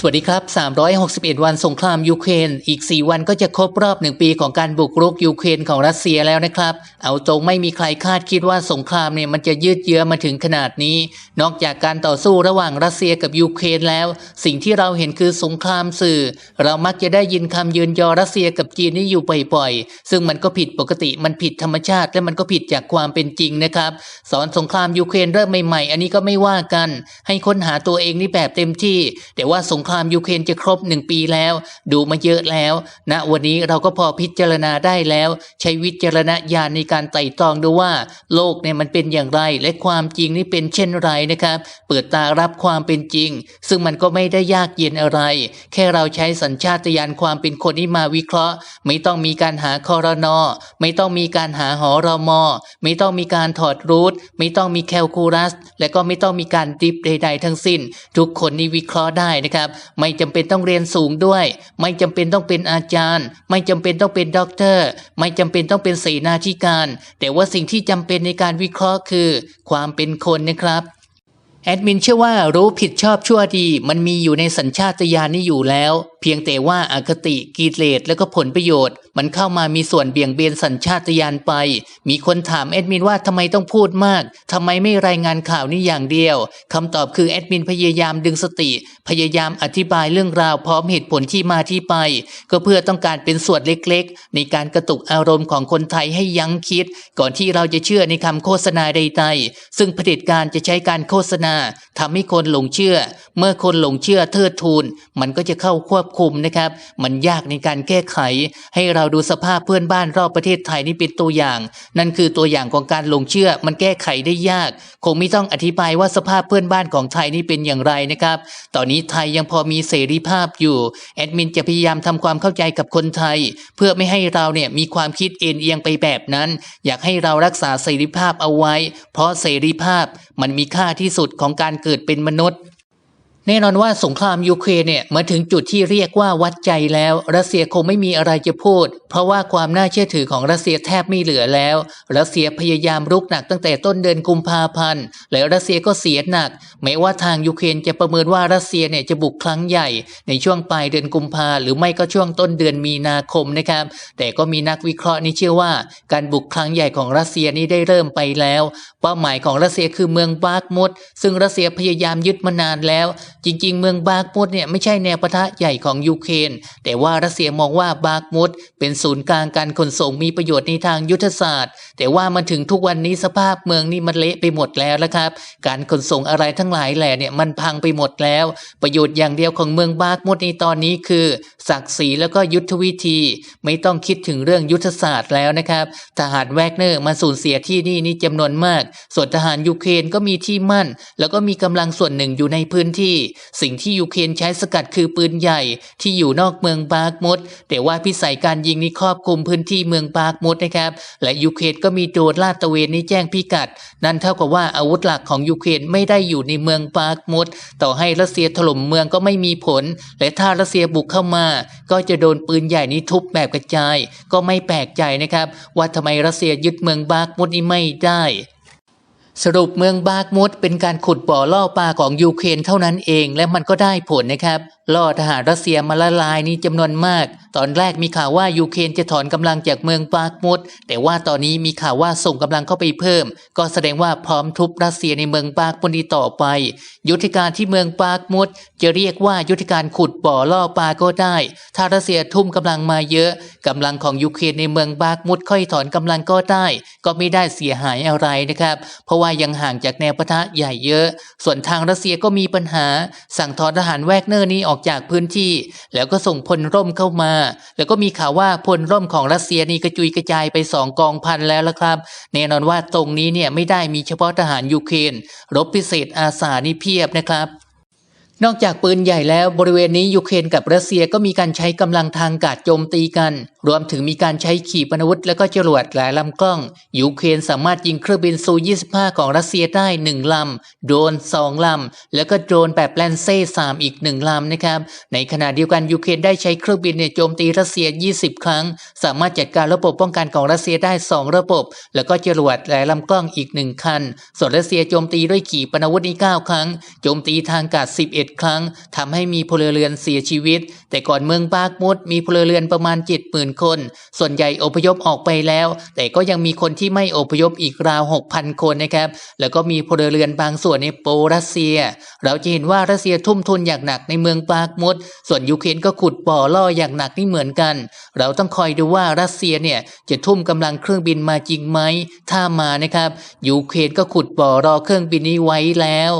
สวัสดีครับ 361 วันสงครามยูเครน อีก 4 วันก็จะครบรอบ 1 ปีของการบุกรุกยูเครนของรัสเซียแล้วนะครับ เอาตรงไม่มีใครคาดคิดว่าสงครามเนี่ยมันจะยืดเยื้อมาถึงขนาดนี้ นอกจากการต่อสู้ระหว่างรัสเซียกับยูเครนแล้ว สิ่งที่เราเห็นคือสงครามสื่อ เรามักจะได้ยินคำยืนยอรัสเซียกับจีนนี่อยู่บ่อยๆ ซึ่งมันก็ผิดปกติ มันผิดธรรมชาติ และมันก็ผิดจากความเป็นจริงนะครับ สอนสงครามยูเครนเริ่มใหม่ๆ อันนี้ก็ไม่ว่ากัน ให้ค้นหาตัวเองนี่แบบเต็มที่ แต่ว่าสงครามยูเครนจะครบหนึ่งปีแล้ว ดูมาเยอะแล้วนะวันนี้เราก็พอพิจารณาได้แล้ว ใช้วิจารณญาณในการไต่ตรองดูว่า โลกเนี่ยมันเป็นอย่างไร และความจริงนี่เป็นเช่นไรนะครับ เปิดตารับความเป็นจริง ซึ่งมันก็ไม่ได้ยากเย็นอะไร แค่เราใช้สัญชาตญาณความเป็นคนที่มาวิเคราะห์ ไม่ต้องมีการหาคอรนอไม่ต้องมีการหาหอรมอไม่ต้องมีการถอดรูทไม่ต้องมีแคลคูลัส และก็ไม่ต้องมีการดิฟใด ๆ ทั้งสิ้น ทุกคนนี่วิเคราะห์ได้นะครับไม่จำเป็นต้องเรียนสูงด้วย ไม่จำเป็นต้องเป็นอาจารย์ ไม่จำเป็นต้องเป็นด็อกเตอร์ ไม่จำเป็นต้องเป็นเสนาธิการ แต่ว่าสิ่งที่จำเป็นในการวิเคราะห์คือ ความเป็นคนนะครับแอดมินเชื่อว่ารู้ผิดชอบชั่วดี มันมีอยู่ในสัญชาตญาณนี่อยู่แล้วเพียงแต่ว่าอาคติกีเลสและก็ผลประโยชน์ มันเข้ามามีส่วนเบี่ยงเบนสัญชาตญาณไป มีคนถามแอดมินว่าทำไมต้องพูดมากทำไมไม่รายงานข่าวนี่อย่างเดียวคำตอบคือแอดมินพยายามดึงสติ พยายามอธิบายเรื่องราวพร้อมเหตุผลที่มาที่ไป ก็เพื่อต้องการเป็นส่วนเล็กๆ ในการกระตุกอารมณ์ของคนไทยให้ยั้งคิด ก่อนที่เราจะเชื่อในคำโฆษณาใดๆซึ่งเผด็จการจะใช้การโฆษณาทำให้คนหลงเชื่อ เมื่อคนหลงเชื่อเทิดทูนมันก็จะเข้าควบคุมนะครับ มันยากในการแก้ไข ให้เราดูสภาพเพื่อนบ้านรอบประเทศไทยนี่เป็นตัวอย่าง นั่นคือตัวอย่างของการหลงเชื่อมันแก้ไขได้ยาก คงไม่ต้องอธิบายว่าสภาพเพื่อนบ้านของไทยนี่เป็นอย่างไรนะครับ ตอนนี้ไทยยังพอมีเสรีภาพอยู่แอดมินจะพยายามทำความเข้าใจกับคนไทย เพื่อไม่ให้เราเนี่ยมีความคิดเอ็นเอียงไปแบบนั้น อยากให้เรารักษาเสรีภาพเอาไว้ เพราะเสรีภาพมันมีค่าที่สุดของการเกิดเป็นมนุษย์ แน่นอนว่าสงครามยูเครนเนี่ยมาถึงจุดที่เรียกว่าวัดใจแล้ว รัสเซียคงไม่มีอะไรจะพูด เพราะว่าความน่าเชื่อถือของรัสเซียแทบไม่เหลือแล้ว รัสเซียพยายามรุกหนักตั้งแต่ต้นเดือนกุมภาพันธ์และรัสเซียก็เสียหนักแม้ว่าทางยูเครนจะประเมินว่ารัสเซียเนี่ยจะบุกครั้งใหญ่ ในช่วงปลายเดือนกุมภาหรือไม่ก็ช่วงต้นเดือนมีนาคมนะครับ แต่ก็มีนักวิเคราะห์นี่เชื่อว่า การบุกครั้งใหญ่ของรัสเซียนี้ได้เริ่มไปแล้ว เป้าหมายของรัสเซียคือเมืองบาร์กมุดซึ่งรัสเซียพยายามยึดมานานแล้วจริง ๆ เมืองบากมุดเนี่ยไม่ใช่แนวปะทะใหญ่ของยูเครนแต่ว่ารัสเซียมองว่าบากมุดเป็นศูนย์กลางการขนส่งมีประโยชน์ในทางยุทธศาสตร์ แต่ว่ามันถึงทุกวันนี้สภาพเมืองนี่มันเละไปหมดแล้วละครับ การขนส่งอะไรทั้งหลายแหล่เนี่ยมันพังไปหมดแล้ว ประโยชน์อย่างเดียวของเมืองบากมุดในตอนนี้คือ ศักดิ์ศรีแล้วก็ยุทธวิธี ไม่ต้องคิดถึงเรื่องยุทธศาสตร์แล้วนะครับทหารแวกเนอร์มาสูญเสียที่นี่นี่จำนวนมาก ส่วนทหารยูเครนก็มีที่มั่น แล้วก็มีกำลังส่วนหนึ่งอยู่ในพื้นที่สิ่งที่ยูเครนใช้สกัดคือปืนใหญ่ที่อยู่นอกเมืองบาร์กมุดแต่ว่าพิสัยการยิงนี่ครอบคลุมพื้นที่เมืองบาร์กมุดนะครับ และยูเครนก็มีโดรนลาดตระเวนนี่แจ้งพิกัด นั่นเท่ากับว่าอาวุธหลักของยูเครนไม่ได้อยู่ในเมืองบาร์กมุดต่อให้รัสเซียถล่มเมืองก็ไม่มีผล และถ้ารัสเซียบุกเข้ามา ก็จะโดนปืนใหญ่นี้ทุบแบบกระจาย ก็ไม่แปลกใจนะครับ ว่าทำไมรัสเซียยึดเมืองบาร์กมุดนี้ไม่ได้ สรุปเมืองบากมุดเป็นการขุดบ่อล่อปลาของยูเครนเท่านั้นเอง และมันก็ได้ผลนะครับ ล่อทหารรัสเซียมาละลายนี่จำนวนมาก ตอนแรกมีข่าวว่ายูเครนจะถอนกำลังจากเมืองบากมุดแต่ว่าตอนนี้มีข่าวว่าส่งกำลังเข้าไปเพิ่ม ก็แสดงว่าพร้อมทุบรัสเซียในเมืองบากมุดต่อไป ยุทธการที่เมืองบากมุดจะเรียกว่ายุทธการขุดบ่อล่อปลาก็ได้ ถ้ารัสเซียทุ่มกำลังมาเยอะกำลังของยูเครนในเมืองบากมุดค่อยถอนกำลังก็ได้ ก็ไม่ได้เสียหายอะไรนะครับ เพราะว่ายังห่างจากแนวปะทะใหญ่เยอะ ส่วนทางรัสเซียก็มีปัญหา สั่งถอนทหารแวกเนอร์นี้ออกจากพื้นที่ แล้วก็ส่งพลร่มเข้ามา แล้วก็มีข่าวว่าพลร่มของรัสเซียนี่กระจุยกระจายไปสองกองพันแล้วละครับ แน่นอนว่าตรงนี้เนี่ยไม่ได้มีเฉพาะทหารยูเครนรบพิเศษอาสานี่เพียบนะครับ นอกจากปืนใหญ่แล้วบริเวณนี้ยูเครนกับรัสเซียก็มีการใช้กำลังทางอากาศโจมตีกัน รวมถึงมีการใช้ขีปนาวุธและก็จรวดหลายลำกล้อง ยูเครนสามารถยิงเครื่องบินซู 25 ของรัสเซียได้ 1 ลำ โดรน2 ลำ แล้วก็โดรนแบบแลนเซ่ 3 อีก 1 ลำนะครับ ในขณะเดียวกันยูเครนได้ใช้เครื่องบินเนี่ยโจมตีรัสเซีย 20 ครั้ง สามารถจัดการระบบป้องกันของรัสเซียได้ 2 ระบบ แล้วก็จรวดหลายลำกล้องอีก 1 คัน ส่วนรัสเซียโจมตีด้วยขีปนาวุธนี้9ครั้ง โจมตีทางอากาศ 11 11ครั้งทำให้มีพลเรือนเสียชีวิต แต่ก่อนเมืองบากมุดมีพลเรือนประมาณ 70,000 คน ส่วนใหญ่อพยพออกไปแล้ว แต่ก็ยังมีคนที่ไม่อพยพอีกราว 6,000 คนนะครับ แล้วก็มีพลเรือนบางส่วนในโปรัสเซีย เราจะเห็นว่ารัสเซียทุ่มทุนอย่างหนักในเมืองบากมุด ส่วนยูเครนก็ขุดบ่อล่ออย่างหนักนี่เหมือนกัน เราต้องคอยดูว่ารัสเซียเนี่ยจะทุ่มกำลังเครื่องบินมาจริงไหม ถ้ามานะครับ ยูเครนก็ขุดบ่อรอเครื่องบินนี้ไว้แล้ว